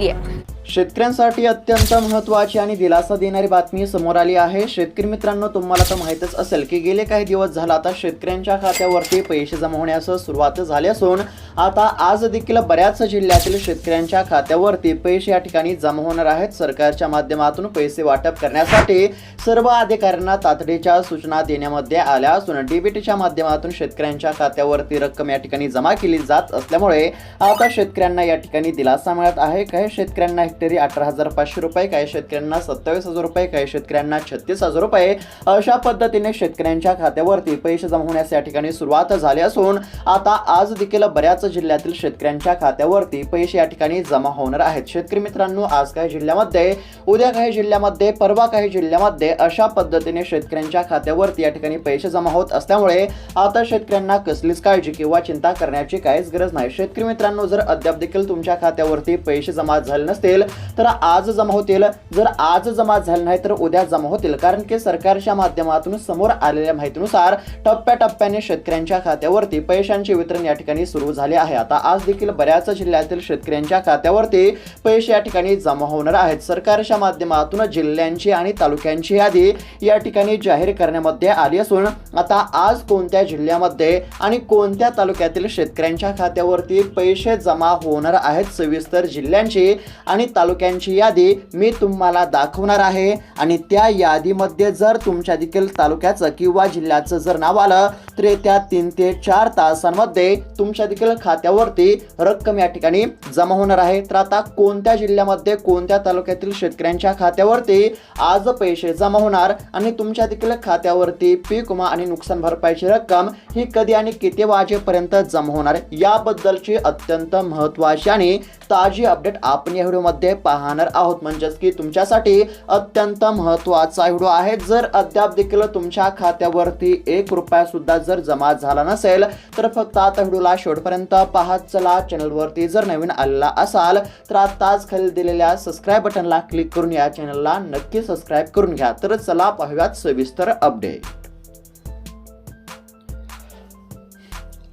आहे शेतकऱ्यांसाठी अत्यंत महत्त्वाची आणि दिलासा देणारी बातमी समोर आली आहे. शेतकरी मित्रांनो तुम्हाला तर माहीतच असेल की गेले काही दिवस झाला आता शेतकऱ्यांच्या खात्यावरती पैसे जमा होण्यास सुरुवात झाली असून आता आज देखील बऱ्याच जिल्ह्यातील शेतकऱ्यांच्या खात्यावरती पैसे या ठिकाणी जमा होणार आहेत. सरकारच्या माध्यमातून पैसे वाटप करण्यासाठी सर्व अधिकाऱ्यांना तातडीच्या सूचना देण्यामध्ये आल्या असून डीबीटीच्या माध्यमातून शेतकऱ्यांच्या खात्यावरती रक्कम या ठिकाणी जमा केली जात असल्यामुळे आता शेतकऱ्यांना या ठिकाणी दिलासा मिळत आहे. काही शेतकऱ्यांना हेक्टरी अठरा हजार पाचशे रुपये काही शेतकऱ्यांना सत्तावीस हजार रुपये काही शेतकऱ्यांना छत्तीस हजार रुपये. अशा पद्धतीने शेतकऱ्यांच्या खात्यावरती पैसे जमा होण्यास या ठिकाणी सुरुवात झाली असून आता आज देखील बऱ्याच जिल्ह्यातील शेतकऱ्यांच्या खात्यावरती पैसे या ठिकाणी जमा होणार आहेत. शेतकरी मित्रांनो आज काही जिल्ह्यामध्ये उद्या काही जिल्ह्यामध्ये परवा काही जिल्ह्यामध्ये अशा पद्धतीने शेतकऱ्यांच्या खात्यावरती या ठिकाणी पैसे जमा होत असल्यामुळे आता शेतकऱ्यांना कसलीच काळजी किंवा चिंता करण्याची काहीच गरज नाही. शेतकरी मित्रांनो जर अद्याप देखील तुमच्या खात्यावरती पैसे जमा झाले नसतील तर आज जमा होतील. जर आज जमा झाले नाही तर उद्या जमा होतील. कारण की सरकारच्या माध्यमातून समोर आलेल्या माहितीनुसार टप्प्याटप्प्याने शेतकऱ्यांच्या खात्यावरती पैशांचे वितरण या ठिकाणी सुरू झाले आहे. आता आज देखील बऱ्याच जिल्ह्यातील शेतकऱ्यांच्या खात्यावरती पैसे या ठिकाणी जमा होणार आहेत. सरकारच्या माध्यमातून जिल्ह्यांची आणि तालुक्यांची यादी या ठिकाणी जाहीर करण्यामध्ये आली असून आता आज कोणत्या जिल्ह्यामध्ये आणि कोणत्या तालुक्यातील शेतकऱ्यांच्या खात्यावरती पैसे जमा होणार आहेत सविस्तर जिल्ह्यांची आणि तालुक्यांची यादी मी तुम्हाला दाखवणार आहे. आणि त्या यादीमध्ये जर तुमच्या देखील तालुक्याचं किंवा जिल्ह्याचं जर नाव आलं तर येत्या तीन ते चार तासांमध्ये तुमच्या देखील खात्यावरती रक्कम या ठिकाणी जमा होणार आहे. तर आता कोणत्या जिल्ह्यामध्ये कोणत्या तालुक्यातील शेतकऱ्यांच्या खात्यावरती आज पैसे जमा होणार आणि तुमच्या देखील खात्यावरती पीक विमा आणि नुकसान भरपाईची रक्कम ही कधी आणि किती वाजेपर्यंत जमा होणार? याबद्दलची अत्यंत महत्वाची आणि ताजी अपडेट आपण या व्हिडिओमध्ये पाहणार आहोत. म्हणजेच की तुमच्यासाठी अत्यंत महत्त्वाचा व्हिडिओ आहे. जर अद्याप देखील तुमच्या खात्यावरती एक रुपया सुद्धा जर जमा झाला नसेल तर फक्त आता व्हिडिओला शेवटपर्यंत पाहत चला. चॅनलवरती जर नवीन आलेला असाल तर आताच खाली दिलेल्या सबस्क्राईब बटनला क्लिक करून या चॅनलला नक्की सबस्क्राईब करून घ्या. तर चला पाहूयात सविस्तर अपडेट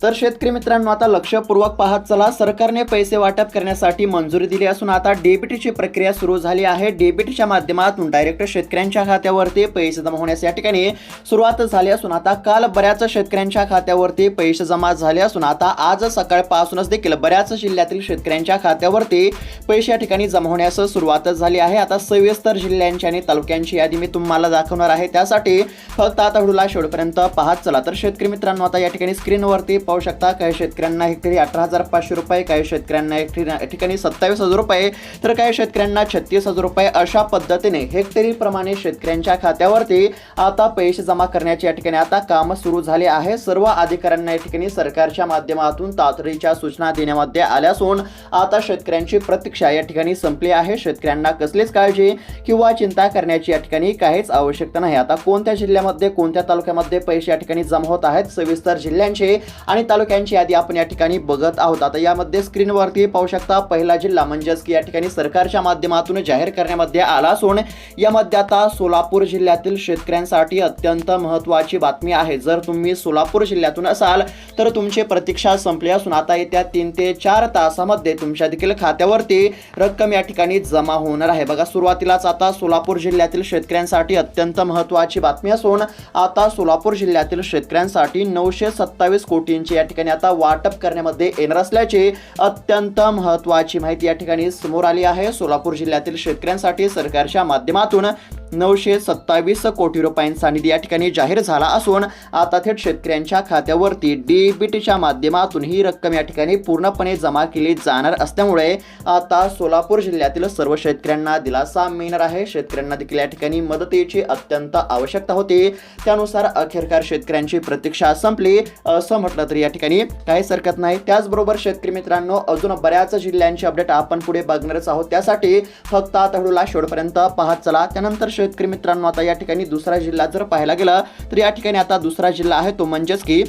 तर शेतकरी मित्रांनो आता लक्षपूर्वक पाहत चला. सरकारने पैसे वाटप करण्यासाठी मंजुरी दिली असून आता डेबिटची प्रक्रिया सुरू झाली आहे. डेबिटच्या माध्यमातून डायरेक्ट शेतकऱ्यांच्या खात्यावरती पैसे जमा होण्यास या ठिकाणी सुरुवात झाली असून आता काल बऱ्याच शेतकऱ्यांच्या खात्यावरती पैसे जमा झाले असून आता आज सकाळपासूनच देखील बऱ्याच जिल्ह्यातील शेतकऱ्यांच्या खात्यावरती पैसे या ठिकाणी जमा होण्यास सुरुवात झाली आहे. आता सविस्तर जिल्ह्यांची आणि तालुक्यांची यादी मी तुम्हाला दाखवणार आहे. त्यासाठी फक्त आता व्हिडिओला शेवटपर्यंत पाहत चला. तर शेतकरी मित्रांनो आता या ठिकाणी स्क्रीनवरती पाहू शकता. काही शेतकऱ्यांना हेक्टरी अठरा हजार पाचशे रुपये काही शेतकऱ्यांना हेक्टरी या ठिकाणी सत्तावीस हजार रुपये. तर काही शेतकऱ्यांना छत्तीस हजार रुपये अशा पद्धतीने हेक्टरीप्रमाणे शेतकऱ्यांच्या खात्यावरती आता पैसे जमा करण्याचे या ठिकाणी आता काम सुरू झाले आहे. सर्व अधिकाऱ्यांना या ठिकाणी सरकारच्या माध्यमातून तातडीच्या सूचना देण्यामध्ये आल्या असून आता शेतकऱ्यांची प्रतीक्षा या ठिकाणी संपली आहे. शेतकऱ्यांना कसलीच काळजी किंवा चिंता करण्याची या ठिकाणी काहीच आवश्यकता नाही. आता कोणत्या जिल्ह्यामध्ये कोणत्या तालुक्यामध्ये पैसे या ठिकाणी जमा होत आहेत? सविस्तर जिल्ह्यांचे आणि तालुक्यांची यादी आपण या ठिकाणी बघत आहोत. आता यामध्ये स्क्रीनवरती पाहू शकता पहिला जिल्हा म्हणजेच की या ठिकाणी सरकारच्या माध्यमातून जाहीर करण्यामध्ये आला असून यामध्ये आता सोलापूर जिल्ह्यातील शेतकऱ्यांसाठी अत्यंत महत्त्वाची बातमी आहे. जर तुम्ही सोलापूर जिल्ह्यातून असाल तर तुमची प्रतीक्षा संपली असून आता येत्या तीन ते चार तासामध्ये तुमच्या देखील खात्यावरती रक्कम या ठिकाणी जमा होणार आहे. बघा सुरुवातीलाच आता सोलापूर जिल्ह्यातील शेतकऱ्यांसाठी अत्यंत महत्त्वाची बातमी असून आता सोलापूर जिल्ह्यातील शेतकऱ्यांसाठी नऊशे सत्तावीस कोटींची या ठिकाणी आता वाटप करण्यामध्ये येणार असल्याची अत्यंत महत्त्वाची माहिती या ठिकाणी समोर आली आहे. सोलापूर जिल्ह्यातील शेतकऱ्यांसाठी सरकारच्या माध्यमातून नऊशे सत्तावीस कोटी रुपयांचा निधी या ठिकाणी जाहीर झाला असून आता थेट शेतकऱ्यांच्या खात्यावरती डीबीटीच्या माध्यमातून ही रक्कम या ठिकाणी पूर्णपणे जमा केली जाणार असल्यामुळे आता सोलापूर जिल्ह्यातील सर्व शेतकऱ्यांना दिलासा मिळणार आहे. शेतकऱ्यांना देखील या ठिकाणी मदतीची अत्यंत आवश्यकता होती. त्यानुसार अखेरकार शेतकऱ्यांची प्रतीक्षा संपली. असं म्हटलं तरी या ठिकाणी काहीच हरकत नाही. त्याचबरोबर शेतकरी मित्रांनो अजून बऱ्याच जिल्ह्यांची अपडेट आपण पुढे बघणारच आहोत. त्यासाठी फक्त आता व्हिडिओला शेवटपर्यंत पाहत चला. त्यानंतर शेतकरी मित्रांनो आता या ठिकाणी दुसरा जिल्हा जर पाहायला गेला तर या ठिकाणी आता दुसरा जिल्हा आहे तो म्हणजेच की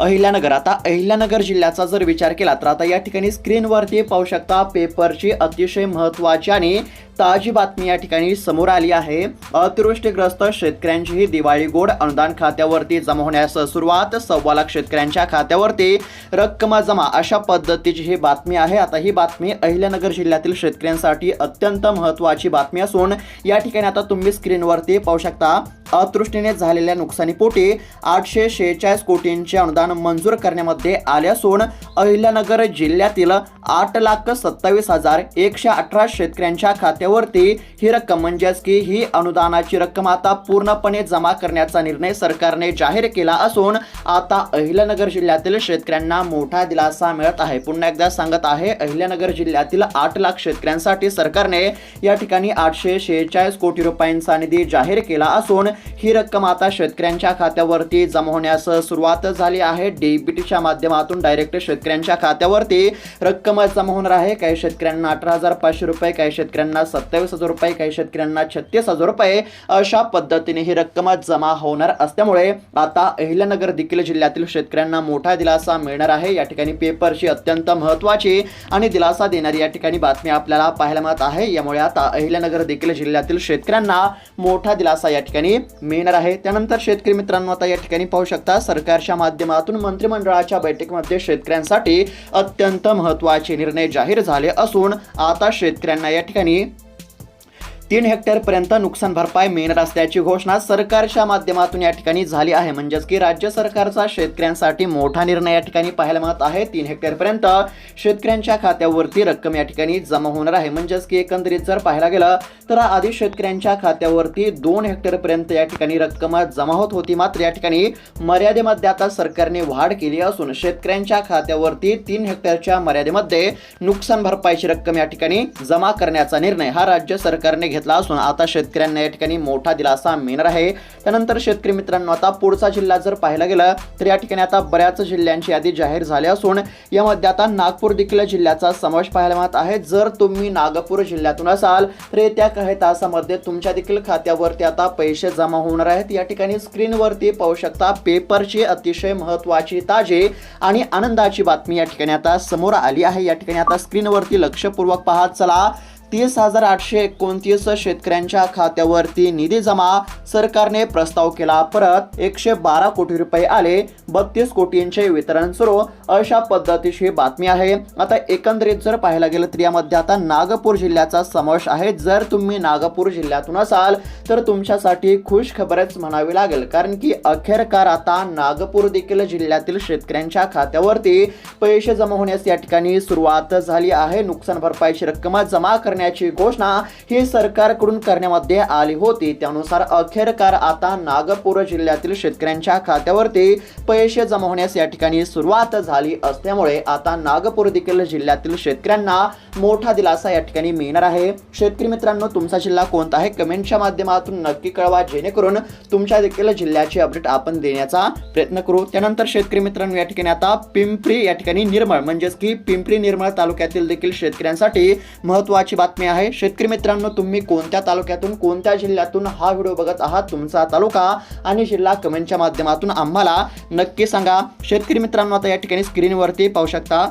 अहिल्यानगर. आता अहिल्यानगर जिल्ह्याचा जर विचार केला तर आता या ठिकाणी स्क्रीनवरती पाहू शकता पेपरची अतिशय महत्त्वाची आणि ताजी बातमी या ठिकाणी समोर आली आहे. अतिवृष्टीग्रस्त शेतकऱ्यांचीही दिवाळी गोड अनुदान खात्यावरती जमा होण्यास सुरुवात. सव्वा लाख शेतकऱ्यांच्या खात्यावरती रक्कम जमा अशा पद्धतीची ही बातमी आहे. आता ही बातमी अहिल्यानगर जिल्ह्यातील शेतकऱ्यांसाठी अत्यंत महत्त्वाची बातमी असून या ठिकाणी आता तुम्ही स्क्रीनवरती पाहू शकता अतृष्टीने झालेल्या नुकसानीपोटी आठशे शेहेचाळीस कोटींचे अनुदान मंजूर करण्यामध्ये आले असून अहिल्यानगर जिल्ह्यातील आठ लाख सत्तावीस हजार एकशे अठरा शेतकऱ्यांच्या खात्यावरती ही रक्कम म्हणजेच की ही अनुदानाची रक्कम आता पूर्णपणे जमा करण्याचा निर्णय सरकारने जाहीर केला असून आता अहिल्यानगर जिल्ह्यातील शेतकऱ्यांना मोठा दिलासा मिळत आहे. पुन्हा एकदा सांगत आहे अहिल्यानगर जिल्ह्यातील आठ लाख शेतकऱ्यांसाठी सरकारने या ठिकाणी आठशे शेहेचाळीस कोटी रुपयांचा निधी जाहीर केला असून ही रक्कम आता शेतकऱ्यांच्या खात्यावरती जमा होण्यास सुरुवात झाली आहे. डीबीटीच्या माध्यमातून डायरेक्ट शेतकऱ्यांच्या खात्यावरती रक्कम जमा होणार आहे. काही शेतकऱ्यांना अठरा हजार पाचशे रुपये काही शेतकऱ्यांना सत्तावीस हजार रुपये. काही शेतकऱ्यांना छत्तीस हजार रुपये अशा पद्धतीने ही रक्कम जमा होणार असल्यामुळे आता अहिल्यानगर देखील जिल्ह्यातील शेतकऱ्यांना मोठा दिलासा मिळणार आहे. या ठिकाणी पेपरची अत्यंत महत्त्वाची आणि दिलासा देणारी या ठिकाणी बातमी आपल्याला पाहायला मिळत आहे. यामुळे आता अहिल्यानगर देखील जिल्ह्यातील शेतकऱ्यांना मोठा दिलासा या ठिकाणी मिळणार आहे. त्यानंतर शेतकरी मित्रांनो आता या ठिकाणी पाहू शकता सरकारच्या माध्यमातून मंत्रिमंडळाच्या बैठकीमध्ये शेतकऱ्यांसाठी अत्यंत महत्त्वाचे निर्णय जाहीर झाले असून आता शेतकऱ्यांना या ठिकाणी तीन हेक्टरपर्यंत नुकसान भरपाई मिळणार असल्याची घोषणा सरकारच्या माध्यमातून या ठिकाणी झाली आहे. म्हणजेच की राज्य सरकारचा शेतकऱ्यांसाठी मोठा निर्णय या ठिकाणी पाहायला मिळत आहे. तीन हेक्टरपर्यंत शेतकऱ्यांच्या खात्यावरती रक्कम या ठिकाणी जमा होणार आहे. म्हणजेच की एकंदरीत जर पाहायला गेलं तर आधी शेतकऱ्यांच्या खात्यावरती दोन हेक्टरपर्यंत या ठिकाणी रक्कम जमा होत होती. मात्र या ठिकाणी मर्यादेमध्ये आता सरकारने वाढ केली असून शेतकऱ्यांच्या खात्यावरती तीन हेक्टरच्या मर्यादेमध्ये नुकसान भरपाईची रक्कम या ठिकाणी जमा करण्याचा निर्णय हा राज्य सरकारने घेतला असून आता शेतकऱ्यांना या ठिकाणी मोठा दिलासा मिळणार आहे. त्यानंतर शेतकरी मित्रांनो आता पुढचा जिल्हा जर पाहायला गेलं तर या ठिकाणी आता बऱ्याच जिल्ह्यांची यादी जाहीर झाली असून यामध्ये आता नागपूर देखील जिल्ह्याचा समावेश पाहायला मिळत आहे. जर तुम्ही नागपूर जिल्ह्यातून असाल तर येत्या काही तासामध्ये तुमच्या देखील खात्यावरती आता पैसे जमा होणार आहेत. या ठिकाणी स्क्रीनवरती पाहू शकता पेपरची अतिशय महत्त्वाची ताजी आणि आनंदाची बातमी या ठिकाणी आता समोर आली आहे. या ठिकाणी आता स्क्रीनवरती लक्षपूर्वक पाहत चला. तीस हजार आठशे एकोणतीस शेतकऱ्यांच्या खात्यावरती निधी जमा सरकारने प्रस्ताव केला. परत एकशे बारा कोटी रुपये आले. बत्तीस कोटींचे वितरण सुरू. अशा पद्धतीची बातमी आहे. आता एकंदरीत जर पाहायला गेलं तर यामध्ये आता नागपूर जिल्ह्याचा समावेश आहे. जर तुम्ही नागपूर जिल्ह्यातून असाल तर तुमच्यासाठी खुश खबरच म्हणावी लागेल. कारण की अखेरकार आता नागपूर देखील जिल्ह्यातील शेतकऱ्यांच्या खात्यावरती पैसे जमा होण्यास या ठिकाणी सुरुवात झाली आहे. नुकसान भरपाईची रक्कम जमा करण्याची घोषणा ही सरकारकडून करण्यामध्ये आली होती. त्यानुसार अखेरकार आता नागपूर जिल्ह्यातील शेतकऱ्यांच्या खात्यावरती पैसे जमा होण्यास या ठिकाणी सुरुवात झाली असल्यामुळे आता नागपूर देखील जिल्ह्यातील शेतकऱ्यांना मोठा दिलासा या ठिकाणी मिळणार आहे. शेतकरी मित्रांनो तुमचा जिल्हा कोणता आहे? कमेंटच्या माध्यमात माध्यमातून नक्की कळवा जेणेकरून तुमच्या देखील जिल्ह्याची अपडेट आपण देण्याचा प्रयत्न करू. त्यानंतर शेतकरी मित्रांनो या ठिकाणी आता पिंपरी या ठिकाणी निर्मळ म्हणजेच की पिंपरी निर्मळ तालुक्यातील देखील शेतकऱ्यांसाठी महत्त्वाची बातमी आहे. शेतकरी मित्रांनो तुम्ही कोणत्या तालुक्यातून कोणत्या जिल्ह्यातून हा व्हिडिओ बघत आहात तुमचा तालुका आणि जिल्हा कमेंटच्या माध्यमातून आम्हाला नक्की सांगा. शेतकरी मित्रांनो आता या ठिकाणी स्क्रीनवरती पाहू शकता.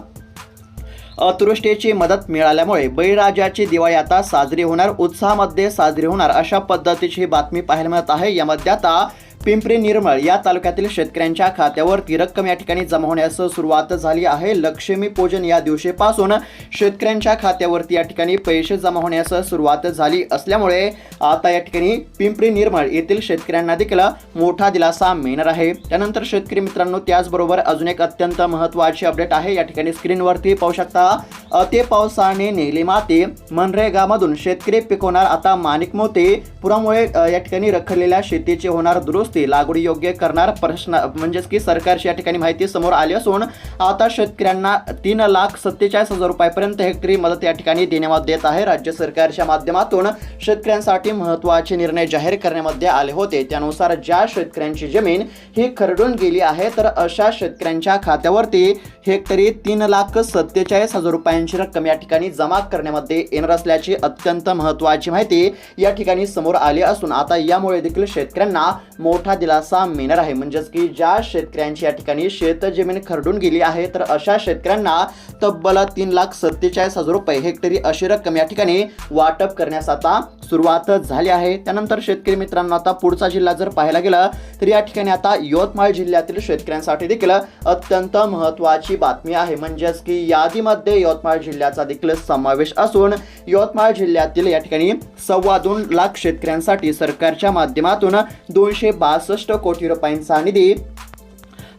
अतिवृष्टीची मदत मिळाल्यामुळे बळीराजाची दिवाळी आता साजरी होणार उत्साहामध्ये साजरी होणार अशा पद्धतीची बातमी पाहायला मिळत आहे. यामध्ये आता पिंपरी निर्मळ या तालुक्यातील शेतकऱ्यांच्या खात्यावरती रक्कम या ठिकाणी जमा होण्यास सुरुवात झाली आहे. लक्ष्मी पूजन या दिवशीपासून शेतकऱ्यांच्या खात्यावरती या ठिकाणी पैसे जमा होण्यास सुरुवात झाली असल्यामुळे आता या ठिकाणी पिंपरी निर्मळ येथील शेतकऱ्यांना देखील मोठा दिलासा मिळणार आहे. त्यानंतर शेतकरी मित्रांनो त्याचबरोबर अजून एक अत्यंत महत्त्वाची अपडेट आहे. या ठिकाणी स्क्रीनवरती पाहू शकता अति पावसाने नेली माती. मनरेगामधून शेतकरी पिकवणार आता माणिक मोते पुरामुळे या ठिकाणी रखडलेल्या शेतीची होणार दुरुस्त लागवडी योग्य करणार प्रश्न म्हणजेच की सरकारची या ठिकाणी माहिती समोर आली असून आता शेतकऱ्यांना तीन लाख सत्तेचाळीस हजार रुपयापर्यंत हेक्टरी मदत या ठिकाणी देण्यामध्ये येत आहे. राज्य सरकारच्या माध्यमातून शेतकऱ्यांसाठी महत्त्वाचे निर्णय जाहीर करण्यामध्ये आले होते. त्यानुसार ज्या शेतकऱ्यांची जमीन ही खरडून गेली आहे तर अशा शेतकऱ्यांच्या खात्यावरती हेक्टरी तीन लाख सत्तेचाळीस हजार रुपयांची रक्कम या ठिकाणी जमा करण्यामध्ये येणार असल्याची अत्यंत महत्त्वाची माहिती या ठिकाणी समोर आली असून आता यामुळे देखील शेतकऱ्यांना मोठा मोठा दिलासा मिळणार आहे. म्हणजेच की ज्या शेतकऱ्यांची या ठिकाणी शेतजमीन खरडून गेली आहे तर अशा शेतकऱ्यांना तब्बल तीन लाख सत्तेचाळीस हजार रुपये हेक्टरी अशी रक्कम या ठिकाणी वाटप करण्यास आता सुरुवात झाली आहे. त्यानंतर शेतकरी मित्रांनो आता पुढचा जिल्हा जर पाहायला गेला तर या ठिकाणी आता यवतमाळ जिल्ह्यातील शेतकऱ्यांसाठी देखील अत्यंत महत्त्वाची बातमी आहे. म्हणजेच की यादीमध्ये यवतमाळ जिल्ह्याचा देखील समावेश असून यवतमाळ जिल्ह्यातील या ठिकाणी सव्वा दोन लाख शेतकऱ्यांसाठी सरकारच्या माध्यमातून दोनशे पासष्ट कोटी रुपयांचा निधी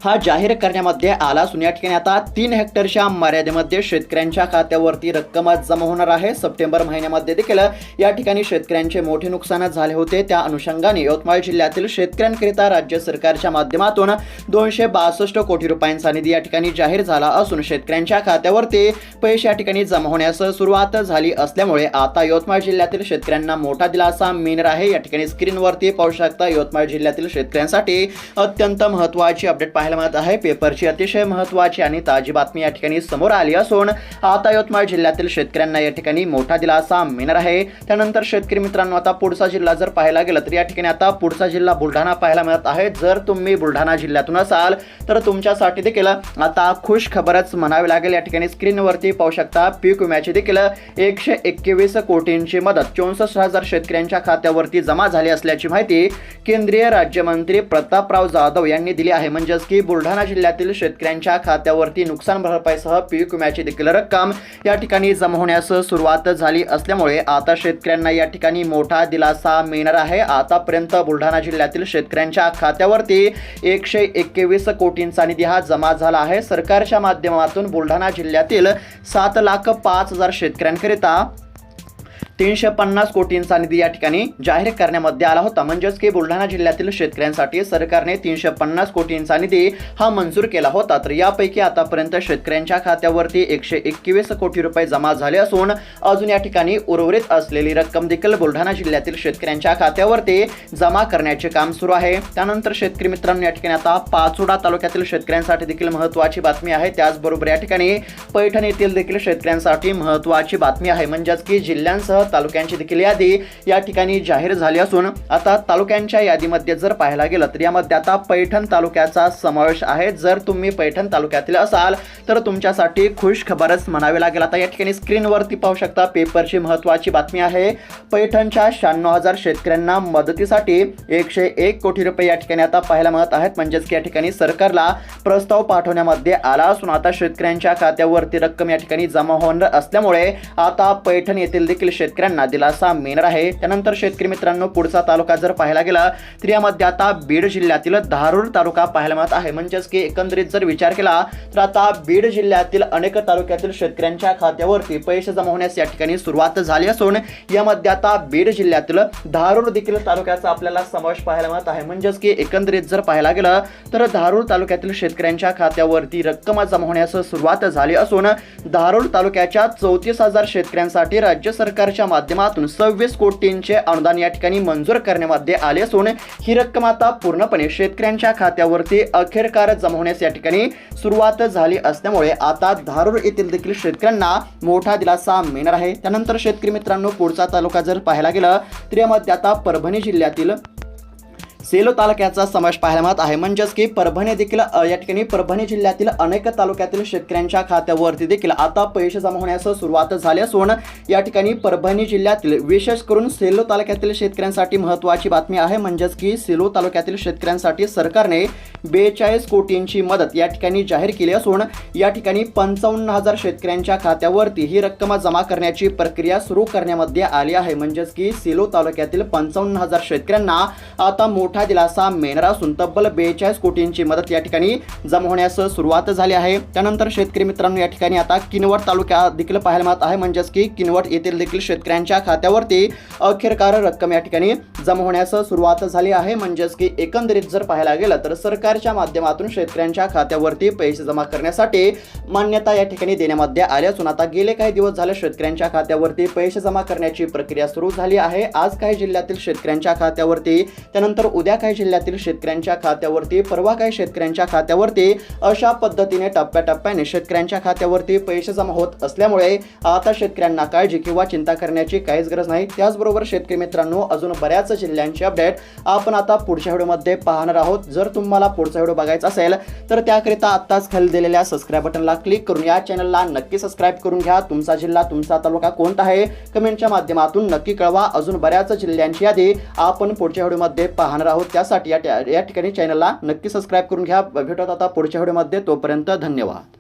हा जाहीर करण्यामध्ये आला असून या ठिकाणी आता तीन हेक्टरच्या मर्यादेमध्ये शेतकऱ्यांच्या खात्यावरती रक्कम जमा होणार आहे. सप्टेंबर महिन्यामध्ये देखील या ठिकाणी शेतकऱ्यांचे मोठे नुकसान झाले होते. त्या अनुषंगाने यवतमाळ जिल्ह्यातील शेतकऱ्यांकरिता राज्य सरकारच्या माध्यमातून दोनशे बासष्ट कोटी रुपयांचा निधी या ठिकाणी जाहीर झाला असून शेतकऱ्यांच्या खात्यावरती पैसे या ठिकाणी जमा होण्यास सुरुवात झाली असल्यामुळे आता यवतमाळ जिल्ह्यातील शेतकऱ्यांना मोठा दिलासा मिळणार आहे. या ठिकाणी स्क्रीनवरती पाहू शकता यवतमाळ जिल्ह्यातील शेतकऱ्यांसाठी अत्यंत महत्त्वाची अपडेट पाहायला माहीत आहे. पेपरची अतिशय महत्त्वाची आणि ताजी बातमी या ठिकाणी समोर आली असून आता यवतमाळ जिल्ह्यातील शेतकऱ्यांना या ठिकाणी मोठा दिलासा मिळणार आहे. त्यानंतर शेतकरी मित्रांनो आता पुढचा जिल्हा जर पाहायला गेला तर या ठिकाणी आता पुढचा जिल्हा बुलढाणा पाहायला मिळत आहे. जर तुम्ही बुलढाणा जिल्ह्यातून असाल तर तुमच्यासाठी देखील आता खुश खबरच म्हणावी लागेल. या ठिकाणी स्क्रीनवरती पाहू शकता पीक विम्याची देखील एकशे एकवीस कोटींची मदत. चौसष्ट हजार शेतकऱ्यांच्या खात्यावरती जमा झाली असल्याची माहिती केंद्रीय राज्यमंत्री प्रतापराव जाधव यांनी दिली आहे. म्हणजेच की बुलढाणा जिल्ह्यातील शेतकऱ्यांच्या खात्यावरती नुकसान भरपाईसह पीक विम्याची देखील रक्कम या ठिकाणी जमा होण्यास सुरुवात झाली असल्यामुळे आता शेतकऱ्यांना या ठिकाणी मोठा दिलासा मिळणार आहे. आतापर्यंत बुलढाणा जिल्ह्यातील शेतकऱ्यांच्या खात्यावरती एकशे एकवीस कोटींचा निधी हा जमा झाला आहे. सरकारच्या माध्यमातून बुलढाणा जिल्ह्यातील सात लाख पाच हजार शेतकऱ्यांकरिता तीनशे पन्नास कोटींचा निधी या ठिकाणी जाहीर करण्यामध्ये आला होता. म्हणजेच की बुलढाणा जिल्ह्यातील शेतकऱ्यांसाठी सरकारने तीनशे पन्नास कोटींचा निधी हा मंजूर केला होता. तर यापैकी आतापर्यंत शेतकऱ्यांच्या खात्यावरती एकशे एकवीस कोटी रुपये जमा झाले असून अजून या ठिकाणी उर्वरित असलेली रक्कम देखील बुलढाणा जिल्ह्यातील शेतकऱ्यांच्या खात्यावरती जमा करण्याचे काम सुरू आहे. त्यानंतर शेतकरी मित्रांनो या ठिकाणी आता पाचोडा तालुक्यातील शेतकऱ्यांसाठी देखील महत्त्वाची बातमी आहे. त्याचबरोबर या ठिकाणी पैठण येथील देखील शेतकऱ्यांसाठी महत्त्वाची बातमी आहे. म्हणजेच की जिल्ह्यांसह तालुक्यांची देखील यादी या ठिकाणी जाहीर झाली असून आता तालुक्यांच्या यादीमध्ये जर पाहायला गेलं तर यामध्ये आता पैठण तालुक्याचा समावेश आहे. जर तुम्ही पैठण तालुक्यातील असाल तर तुमच्यासाठी खुश खबरच म्हणावी लागेल. आता या ठिकाणी स्क्रीनवरती पाहू शकता पेपरची महत्त्वाची बातमी आहे. पैठणच्या शहाण्णव हजार शेतकऱ्यांना मदतीसाठी एकशे एक कोटी रुपये या ठिकाणी आता पाहायला मिळत आहेत. म्हणजेच की या ठिकाणी सरकारला प्रस्ताव पाठवण्यामध्ये आला असून आता शेतकऱ्यांच्या खात्यावरती रक्कम या ठिकाणी जमा होणार असल्यामुळे आता पैठण येथील देखील शेतकऱ्यांना दिलासा मिळणार आहे. त्यानंतर शेतकरी मित्रांनो पुढचा तालुका जर पाहायला गेला तर यामध्ये आता बीड जिल्ह्यातील धारूर तालुका पाहायला मिळत आहे. म्हणजेच की एकंदरीत जर विचार केला तर आता बीड जिल्ह्यातील अनेक तालुक्यातील शेतकऱ्यांच्या खात्यावरती पैसे जमा होण्यास या ठिकाणी सुरुवात झाली असून यामध्ये आता बीड जिल्ह्यातील धारूर देखील तालुक्याचा आपल्याला समावेश पाहायला मिळत आहे. म्हणजेच की एकंदरीत जर पाहायला गेलं तर धारूर तालुक्यातील शेतकऱ्यांच्या खात्यावरती रक्कम जमा होण्यास सुरुवात झाली असून धारूर तालुक्याच्या चौतीस हजार शेतकऱ्यांसाठी राज्य सरकारच्या माध्यमातून सव्वीस कोटींचे अनुदान या ठिकाणी मंजूर करण्यामध्ये आले असून ही रक्कम आता पूर्णपणे शेतकऱ्यांच्या खात्यावरती अखेरकार जमा होण्यास या ठिकाणी सुरुवात झाली असल्यामुळे आता धारूर येथील देखील शेतकऱ्यांना मोठा दिलासा मिळणार आहे. त्यानंतर शेतकरी मित्रांनो पुढचा तालुका जर पाहायला गेला तर यामध्ये आता परभणी जिल्ह्यातील सेलो तालुक्याचा समावेश पाहायला मिळत आहे. म्हणजेच की परभणी देखील या ठिकाणी परभणी जिल्ह्यातील अनेक तालुक्यातील शेतकऱ्यांच्या खात्यावरती देखील आता पैसे जमा होण्यास सुरुवात झाली असून या ठिकाणी परभणी जिल्ह्यातील विशेष करून सेलो तालुक्यातील शेतकऱ्यांसाठी महत्त्वाची बातमी आहे. म्हणजेच की सेलो तालुक्यातील शेतकऱ्यांसाठी सरकारने बेचाळीस कोटींची मदत या ठिकाणी जाहीर केली असून या ठिकाणी पंचावन्न हजार शेतकऱ्यांच्या खात्यावरती ही रक्कम जमा करण्याची प्रक्रिया सुरू करण्यामध्ये आली आहे. म्हणजेच की सेलो तालुक्यातील पंचावन्न हजार शेतकऱ्यांना आता मोठं दिलासा मिळणार असून तब्बल बेचाळीस कोटींची मदत या ठिकाणी जमा होण्यास सुरुवात झाली आहे. त्यानंतर शेतकरी मित्रांनो या ठिकाणी आता किनवट तालुका देखील पाहायला मिळत आहे. म्हणजेच की किनवट येथील देखील शेतकऱ्यांच्या खात्यावरती अखेरकार रक्कम या ठिकाणी जमा होण्यास सुरुवात झाली आहे. म्हणजेच की एकंदरीत जर पाहायला गेलं तर सरकारच्या माध्यमातून शेतकऱ्यांच्या खात्यावरती पैसे जमा करण्यासाठी मान्यता या ठिकाणी देण्यामध्ये आली असून आता गेले काही दिवस झाले शेतकऱ्यांच्या खात्यावरती पैसे जमा करण्याची प्रक्रिया सुरू झाली आहे. आज काही जिल्ह्यातील शेतकऱ्यांच्या खात्यावरती त्यानंतर उद्या काही जिल्ह्यातील शेतकऱ्यांच्या खात्यावरती परवा काही शेतकऱ्यांच्या खात्यावरती अशा पद्धतीने टप्प्याटप्प्याने शेतकऱ्यांच्या खात्यावरती पैसे जमा होत असल्यामुळे आता शेतकऱ्यांना काळजी किंवा चिंता करण्याची काहीच गरज नाही. त्याचबरोबर शेतकरी मित्रांनो अजून बऱ्याच जिल्ह्यांची अपडेट आपण आता पुढच्या व्हिडिओमध्ये पाहणार आहोत. जर तुम्हाला पुढचा व्हिडिओ बघायचा असेल तर त्याकरिता आत्ताच खाली दिलेल्या सबस्क्राईब बटनला क्लिक करून या चॅनलला नक्की सबस्क्राईब करून घ्या. तुमचा जिल्हा तुमचा तालुका कोणता आहे कमेंटच्या माध्यमातून नक्की कळवा. अजून बऱ्याच जिल्ह्यांची यादी आपण पुढच्या व्हिडिओमध्ये पाहणार आहोत. आहोत. त्यासाठी या या ठिकाणी चॅनलला नक्की सबस्क्राईब करून घ्या. भेटत आता पुढच्या व्हिडिओमध्ये. तोपर्यंत धन्यवाद.